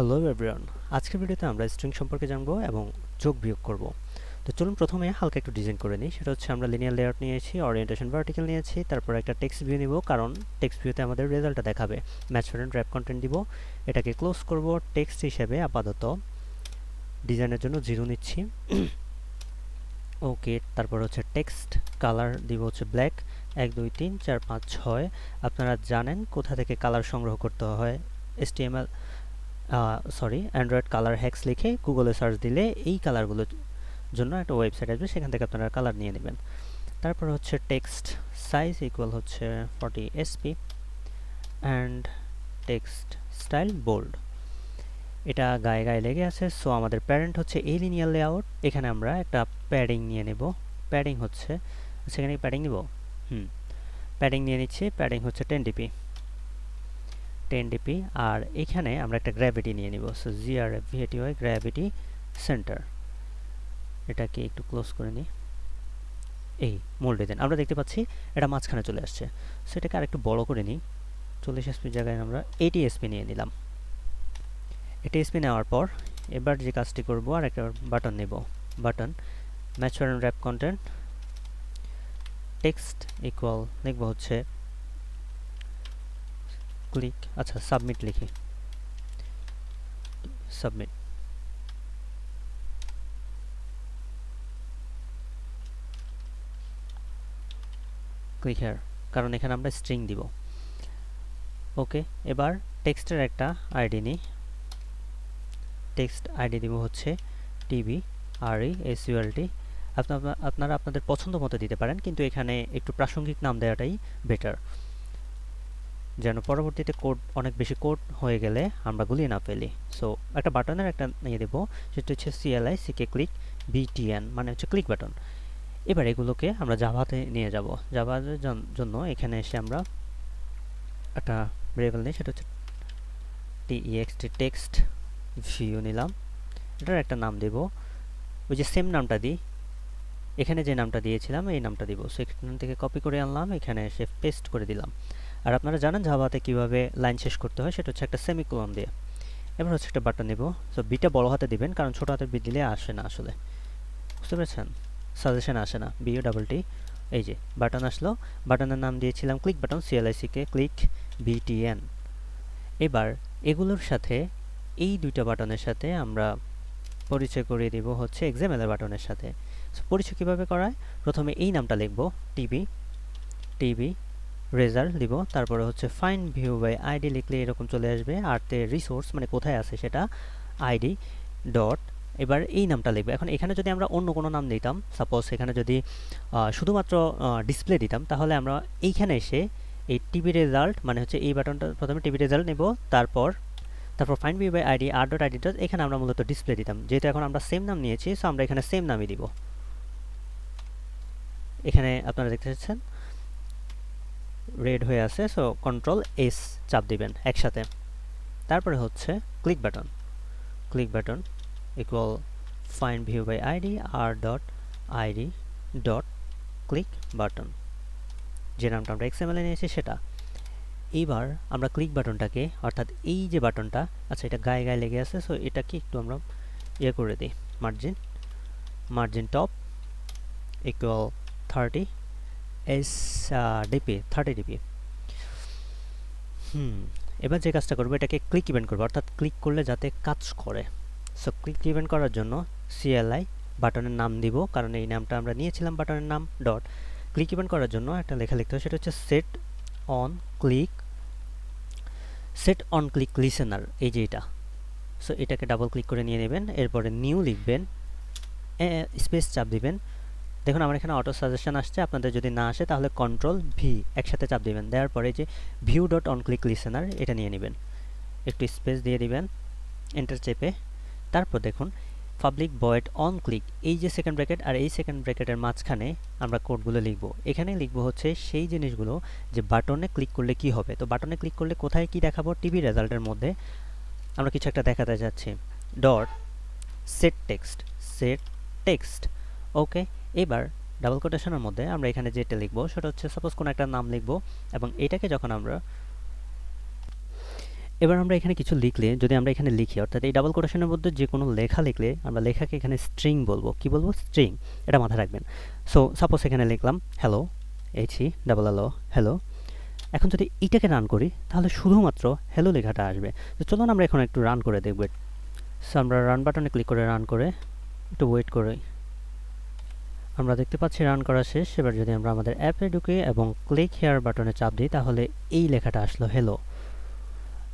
Hello everyone আজকের ভিডিওতে আমরা স্ট্রিং সম্পর্কে জানব এবং যোগ বিয়োগ করব। তো চলুন প্রথমে হালকা একটু ডিজাইন করে নিই। সেটা হচ্ছে আমরা লিনিয়ার লেআউট নিয়েছি অরিয়েন্টেশন ভার্টিক্যাল নিয়েছি, তারপর একটা টেক্সট ভিউ নিব, কারণ টেক্সট ভিউতে আমাদের রেজাল্টটা দেখাবে। ম্যাচ ফ্রেন্ড র্যাপ কন্টেন্ট দিব। এটাকে ক্লোজ করব টেক্সট হিসেবে আপাতত ডিজাইনের জন্য জিরো নিচ্ছি। ওকে তারপর হচ্ছে টেক্সট কালার দিব হচ্ছে ব্ল্যাক এক, দুই, তিন, চার, পাঁচ, ছয়। আপনারা জানেন কোথা থেকে কালার সংগ্রহ করতে হয়? HTML sorry android colour hex লিখে গুগলে সার্চ দিলে এই কালারগুলোর জন্য একটা ওয়েবসাইট আসবে, সেখান থেকে আপনারা কালার নিয়ে নেবেন। তারপর হচ্ছে টেক্সট সাইজ ইকুয়াল হচ্ছে forty SP and text style bold এটা গায়ে গায়ে লেগে আছে সো আমাদের প্যারেন্ট হচ্ছে এই লিনিয়ার লেআউট এখানে আমরা একটা প্যাডিং নিয়ে নেব। প্যাডিং হচ্ছে, সেখানে প্যাডিং নিব? হুম প্যাডিং নিয়ে নিচ্ছি প্যাডিং হচ্ছে টেন ডিপি টেন ডিপি আর এখানে আমরা একটা গ্র্যাভিটি নিয়ে নিব। সো জিআর ভিএটি হয় গ্র্যাভিটি সেন্টার এটাকে একটু ক্লোজ করে নিই। এই মূল ডিজাইন আমরা দেখতে পাচ্ছি এটা মাঝখানে চলে আসছে। সো এটাকে আরেকটু বড় করে নিই। চল্লিশ এসপির জায়গায় আমরা এইটি এসপি নিয়ে নিলাম। এটি এসপি নেওয়ার পর এবার যে কাজটি করব আর একটা বাটন নেব। Button mature and wrap content text equal লিখব হচ্ছে ক্লিক আচ্ছা সাবমিট লিখি। সাবমিট ক্লিক হেয়ার কারণ এখানে আমরা স্ট্রিং দিব। ওকে এবার টেক্সটের একটা আইডি নিই। টেক্সট আইডি দিব হচ্ছে TV R E S ULT আপনারা আপনাদের পছন্দ মতো দিতে পারেন, কিন্তু এখানে একটু প্রাসঙ্গিক নাম দেওয়াটাই বেটার যেন পরবর্তীতে কোড অনেক বেশি কোড হয়ে গেলে আমরা গুলিয়ে না ফেলি। সো একটা বাটনের একটা নিয়ে দেবো, সেটা হচ্ছে সিএলআই সিকে ক্লিক বিটিএন মানে হচ্ছে ক্লিক বাটন এবার এগুলোকে আমরা জাভাতে নিয়ে যাব। জাভার জন্য এখানে এসে আমরা একটা ভেরিয়েবল নিই সেটা হচ্ছে টিইএক্সটি টেক্সট ভিউ নিলাম। এটার একটা নাম দেব। ওই যে সেম নামটা দিই। এখানে যে নামটা দিয়েছিলাম, এই নামটা দিব। সো এখান থেকে কপি করে আনলাম, এখানে এসে পেস্ট করে দিলাম। আর আপনারা জানেন জাভাতে কীভাবে লাইন শেষ করতে হয়, সেটা হচ্ছে একটা সেমিকোলন দিয়ে। এবার হচ্ছে একটা বাটন নেব। সো বিটা বড় হাতে দিবেন, কারণ ছোট হাতে বি দিলে আসে না আসলে। বুঝতে পেরেছেন? সাজেশন আসে না। বিও ডাবল টি এই যে বাটন আসলো। বাটনের নাম দিয়েছিলাম ক্লিক বাটন সিএলআইসিকে ক্লিক বিটিএন এবার এগুলোর সাথে এই দুইটা বাটনের সাথে আমরা পরিচয় করিয়ে দিব হচ্ছে এক্সামেলের বাটনের সাথে। পরিচয় কীভাবে করায়? প্রথমে এই নামটা লিখব টিভি টিভি রেজাল্ট দিব। তারপরে হচ্ছে ফাইন ভিউ বাই আইডি লিখলে এরকম চলে আসবে। আর তে রিসোর্স মানে কোথায় আছে সেটা? আইডি ডট এবার এই নামটা লিখবে। এখন এখানে যদি আমরা অন্য কোনো নাম দিতাম সাপোজ এখানে যদি শুধুমাত্র ডিসপ্লে দিতাম, তাহলে আমরা এইখানে এসে এই টিভি রেজাল্ট মানে হচ্ছে এই বাটনটা প্রথমে টিভি রেজাল্ট নেব, তারপর তারপর find view by ID R dot ID dot এখানে আমরা মূলত ডিসপ্লে দিতাম। যেহেতু এখন আমরা সেম নাম নিয়েছি সো আমরা এখানে সেম নামই দিব। এখানে আপনারা দেখতে পাচ্ছেন? রেড হয়ে আছে সো কন্ট্রোল এস চাপ দিবেন একসাথে। তারপরে হচ্ছে click button click button equal find view by ID R dot ID dot click button যে নামটা আমরা এক্সএমএলে নিয়েছি সেটা। এইবার আমরা ক্লিক বাটনটাকে অর্থাৎ এই যে বাটনটা আচ্ছা এটা গায়ে গায়ে লেগে আছে সো এটাকে একটু আমরা ইয়ে করে দিই। Margin margin top equal thirty S DP thirty DP. হুম, এবার যে কাজটা করব, এটাকে ক্লিক ইভেন্ট করব, অর্থাৎ ক্লিক করলে যাতে কাজ করে। সো ক্লিক ইভেন্ট করার জন্য সিএলআই বাটনের নাম দিব, কারণ এই নামটা আমরা নিয়েছিলাম বাটনের নাম ডট ক্লিক ইভেন্ট করার জন্য একটা লেখা লিখতে হবে, সেটা হচ্ছে set on click set on click listener এই যে এটা। সো এটাকে ডাবল ক্লিক করে নিয়ে নেবেন, এরপরে নিউ লিখবেন স্পেস চাপ দিবেন দেখুন, আমার এখানে অটো সাজেশন আসছে। আপনাদের যদি না আসে, তাহলে কন্ট্রোল ভি একসাথে চাপ দিবেন। দেওয়ার পরে যে view dot on click listener এটা নিয়ে নেবেন। একটু স্পেস দিয়ে দিবেন এন্টার চেপে। তারপর দেখুন পাবলিক বয়েড অন ক্লিক এই যে সেকেন্ড ব্র্যাকেট আর এই সেকেন্ড ব্র্যাকেটের মাঝখানে আমরা কোডগুলো লিখব। এখানে লিখব হচ্ছে সেই জিনিসগুলো যে বাটনে ক্লিক করলে কি হবে? তো বাটনে ক্লিক করলে কোথায় কি দেখাবো? টিভি রেজাল্টের মধ্যে আমরা কিছু একটা দেখাতে যাচ্ছি। Dot set text set text okay এবার ডাবল কোটেশনের মধ্যে আমরা এখানে যেটা লিখব সেটা হচ্ছে সাপোজ কোনো একটা নাম লিখব এবং এটাকে যখন আমরা এবার আমরা এখানে কিছু লিখলে, যদি আমরা এখানে লিখি, অর্থাৎ এই ডাবল কোটেশনের মধ্যে যে কোনো লেখা লিখলে আমরা লেখাকে এখানে স্ট্রিং বলব। কি বলব? স্ট্রিং এটা মাথায় রাখবেন। সো সাপোজ এখানে লিখলাম হ্যালো এইচি ডাবল হ্যালো হ্যালো এখন যদি এইটাকে রান করি, তাহলে শুধুমাত্র হ্যালো লেখাটা আসবে। তো চলুন আমরা এখন একটু রান করে দেখব। সো আমরা রান বাটনে ক্লিক করে রান করে, একটু ওয়েট করে। আমরা দেখতে পাচ্ছি রান করা শেষ। এবার যদি আমরা আমাদের অ্যাপে ঢুকে এবং ক্লিক হেয়ার বাটনে চাপ দিই, তাহলে এই লেখাটা আসলো হ্যালো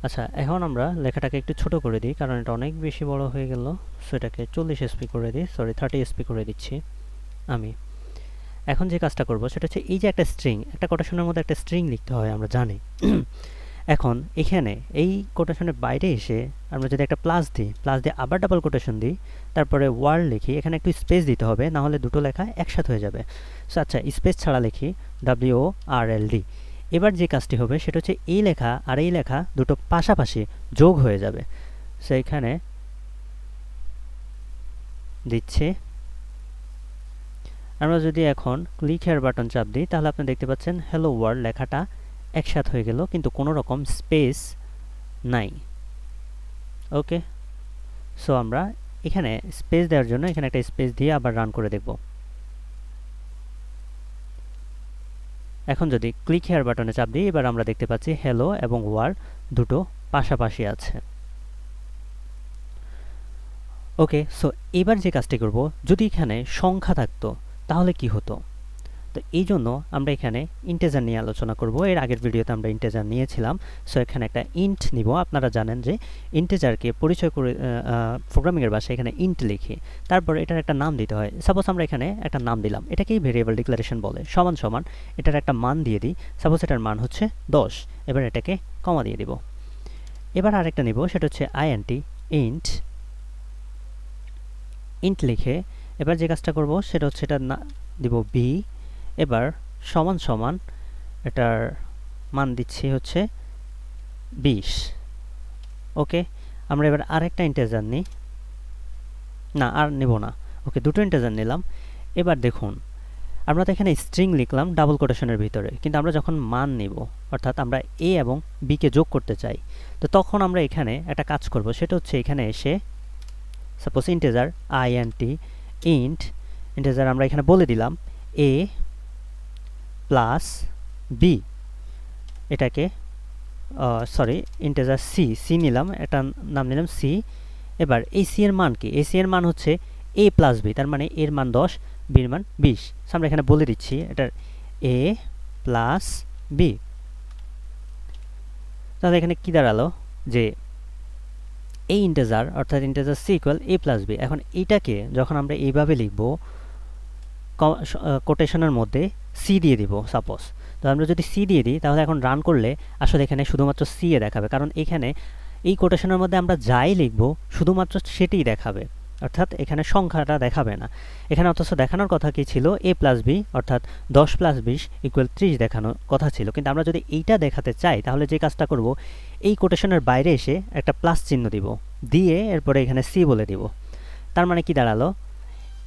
আচ্ছা এখন আমরা লেখাটাকে একটু ছোট করে দিই, কারণ এটা অনেক বেশি বড় হয়ে গেল। সো এটাকে চল্লিশ এসপি করে দিই সরি থার্টি এসপি করে দিচ্ছি আমি। এখন যে কাজটা করব, সেটা হচ্ছে এই যে একটা স্ট্রিং একটা কোটেশনের মধ্যে একটা স্ট্রিং লিখতে হয়, আমরা জানি। এখন এখানে এই কোটেশনের বাইরে এসে আমরা যদি একটা প্লাস দিই প্লাস দিয়ে আবার ডাবল কোটেশন দিই, তারপরে ওয়ার্ড লিখি, এখানে একটু স্পেস দিতে হবে, না হলে দুটো লেখা একসাথে হয়ে যাবে। সো আচ্ছা স্পেস ছাড়া লিখি ডাব্লিউ আর এল ডি এবার যে কাজটি হবে, সেটা হচ্ছে এই লেখা আর এই লেখা দুটো পাশাপাশি যোগ হয়ে যাবে। সো এখানে দিচ্ছে। আমরা যদি এখন ক্লিক হেয়ার বাটন চাপ দিই, তাহলে আপনি দেখতে পাচ্ছেন হ্যালো ওয়ার্ল্ড লেখাটা একসাথ হয়ে গেল, কিন্তু কোনো রকম স্পেস নাই। ওকে সো আমরা এখানে স্পেস দেওয়ার জন্য এখানে একটা স্পেস দিয়ে আবার রান করে দেখব। এখন যদি ক্লিক হেয়ার বাটনে চাপ দিই এবার আমরা দেখতে পাচ্ছি হ্যালো এবং ওয়ার দুটো পাশাপাশি আছে। ওকে সো এবার যে কাজটি করব, যদি এখানে সংখ্যা থাকতো, তাহলে কি হতো? তো এই জন্য আমরা এখানে ইন্টেজার নিয়ে আলোচনা করব। এর আগের ভিডিওতে আমরা ইন্টেজার নিয়েছিলাম। সো এখানে একটা ইন্ট নিব। আপনারা জানেন যে ইন্টেজারকে পরিচয় করে প্রোগ্রামিংয়ের ভাষায় এখানে ইন্ট লিখি। তারপর এটার একটা নাম দিতে হয়। সাপোজ আমরা এখানে একটা নাম দিলাম। এটাকেই ভেরিয়েবল ডিক্লারেশন বলে। সমান সমান এটার একটা মান দিয়ে দিই। সাপোজ এটার মান হচ্ছে দশ। এবার এটাকে কমা দিয়ে দিব। এবার আরেকটা নিব। সেটা হচ্ছে আইএনটি ইন্ট ইন্ট লিখে এবার যে কাজটা করব, সেটা হচ্ছে এটা না, দিব বি এবার সমান সমান এটার মান দিচ্ছি হচ্ছে বিশ। ওকে, আমরা এবার আরেকটা ইন্টেজার নিই। না, আর নেব না। ওকে, দুটো ইন্টেজার নিলাম। এবার দেখুন, আমরা তো এখানে স্ট্রিং লিখলাম ডাবল কোটেশনের ভিতরে, কিন্তু আমরা যখন মান নিব, অর্থাৎ আমরা এ এবং বিকে যোগ করতে চাই, তো তখন আমরা এখানে একটা কাজ করব, সেটা হচ্ছে এখানে এসে suppose integer I N T int integer আমরা এখানে বলে দিলাম এ প্লাস বি এটাকে সরি ইন্টেজার সি সি নিলাম একটা নাম নিলাম সি এবার এই সি এর মান কি? এই সি এর মান হচ্ছে এ প্লাস বি তার মানে এর মান দশ বির মান বিশ। আমরা এখানে বলে দিচ্ছি, এটার এ প্লাস বি তাহলে এখানে কি দাঁড়াল? যে এই ইন্টেজার অর্থাৎ integer C equal A plus B এখন এইটাকে যখন আমরা এইভাবে লিখব কোটেশনের মধ্যে সি দিয়ে দিব সাপোজ তো আমরা যদি সি দিয়ে দিই, তাহলে এখন রান করলে আসলে এখানে শুধুমাত্র সি এ দেখাবে। কারণ এখানে এই কোটেশনের মধ্যে আমরা যাই লিখব, শুধুমাত্র সেটিই দেখাবে। অর্থাৎ এখানে সংখ্যাটা দেখাবে না। এখানে অথচ দেখানোর কথা কি ছিল? এ প্লাস বি অর্থাৎ দশ প্লাস বিশ ইকুয়াল ত্রিশ দেখানোর কথা ছিল। কিন্তু আমরা যদি এইটা দেখাতে চাই, তাহলে যে কাজটা করব, এই কোটেশনের বাইরে এসে একটা প্লাস চিহ্ন দিব। দিয়ে এরপরে এখানে সি বলে দিব। তার মানে কি দাঁড়াল?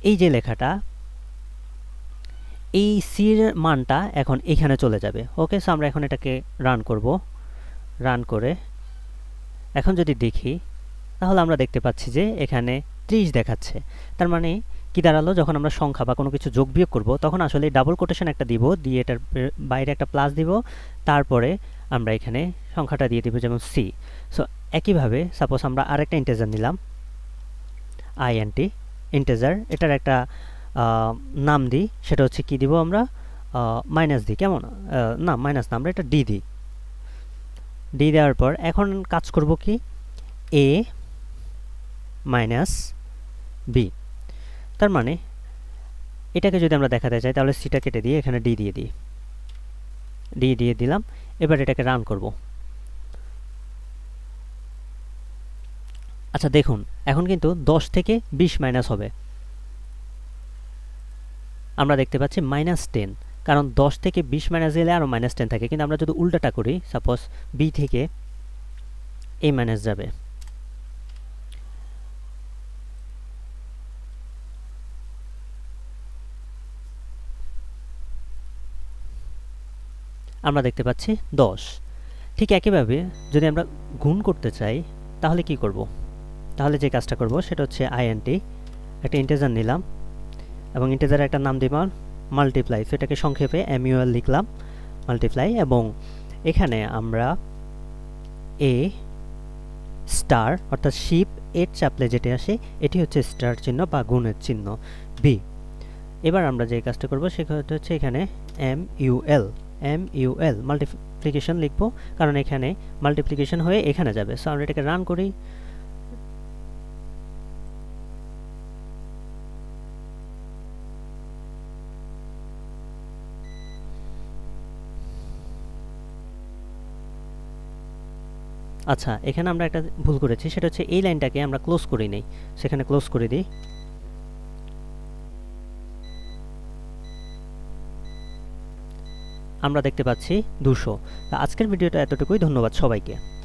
এই যে লেখাটা এই সির মানটা এখন এখানে চলে যাবে। ওকে সো আমরা এখন এটাকে রান করব। রান করে এখন যদি দেখি, তাহলে আমরা দেখতে পাচ্ছি যে এখানে ত্রিশ দেখাচ্ছে। তার মানে কি দাঁড়াল? যখন আমরা সংখ্যা বা কোনো কিছু যোগ বিয়োগ করব, তখন আসলে ডাবল কোটেশন একটা দিব, দিয়ে এটার বাইরে একটা প্লাস দিব, তারপরে আমরা এখানে সংখ্যাটা দিয়ে দিব যেমন সি সো একইভাবে সাপোজ আমরা আরেকটা ইন্টেজার নিলাম আইএনটি ইন্টেজার এটার একটা নাম দিই, সেটা হচ্ছে কি দিব আমরা? মাইনাস দিই, কেমন? না মাইনাস না, আমরা এটা ডি দিই। ডি দেওয়ার পর এখন কাজ করব কি? এ মাইনাস বি তার মানে এটাকে যদি আমরা দেখাতে চাই, তাহলে সিটা কেটে দিয়ে এখানে ডি দিয়ে দিই। ডি দিয়ে দিলাম, এবার এটাকে রান করব। আচ্ছা দেখুন, এখন কিন্তু দশ থেকে বিশ মাইনাস হবে। আমরা দেখতে পাচ্ছি মাইনাস টেন কারণ দশ থেকে বিশ মাইনাস গেলে আরও মাইনাস টেন থাকে। কিন্তু আমরা যদি উল্টাটা করি সাপোজ বি থেকে এ মাইনাস যাবে। আমরা দেখতে পাচ্ছি দশ। ঠিক একইভাবে যদি আমরা গুণ করতে চাই, তাহলে কি করব? তাহলে যে কাজটা করব, সেটা হচ্ছে আইএনটি একটা ইন্টেজার নিলাম। এবং ইন্টেজারের একটা নাম দিলাম মাল্টিপ্লাই সো এটাকে সংক্ষেপে এমইউএল লিখলাম মাল্টিপ্লাই এবং এখানে আমরা এ স্টার অর্থাৎ শিপ এর চাপলে যেটি আসে, এটি হচ্ছে স্টার চিহ্ন বা গুণের চিহ্ন বি এবার আমরা যে কাজটা করব, সেটা হচ্ছে এখানে M UL M UL multiplication লিখব, কারণ এখানে মাল্টিপ্লিকেশন হয়ে এখানে যাবে। সো আমরা এটাকে রান করি। আচ্ছা এখানে আমরা একটা ভুল করেছি, সেটা হচ্ছে এই লাইনটাকে আমরা ক্লোজ করি নেই। সেখানে ক্লোজ করে দিই। আমরা দেখতে পাচ্ছি দুশো। আজকের ভিডিওটা এতটুকুই, ধন্যবাদ সবাইকে।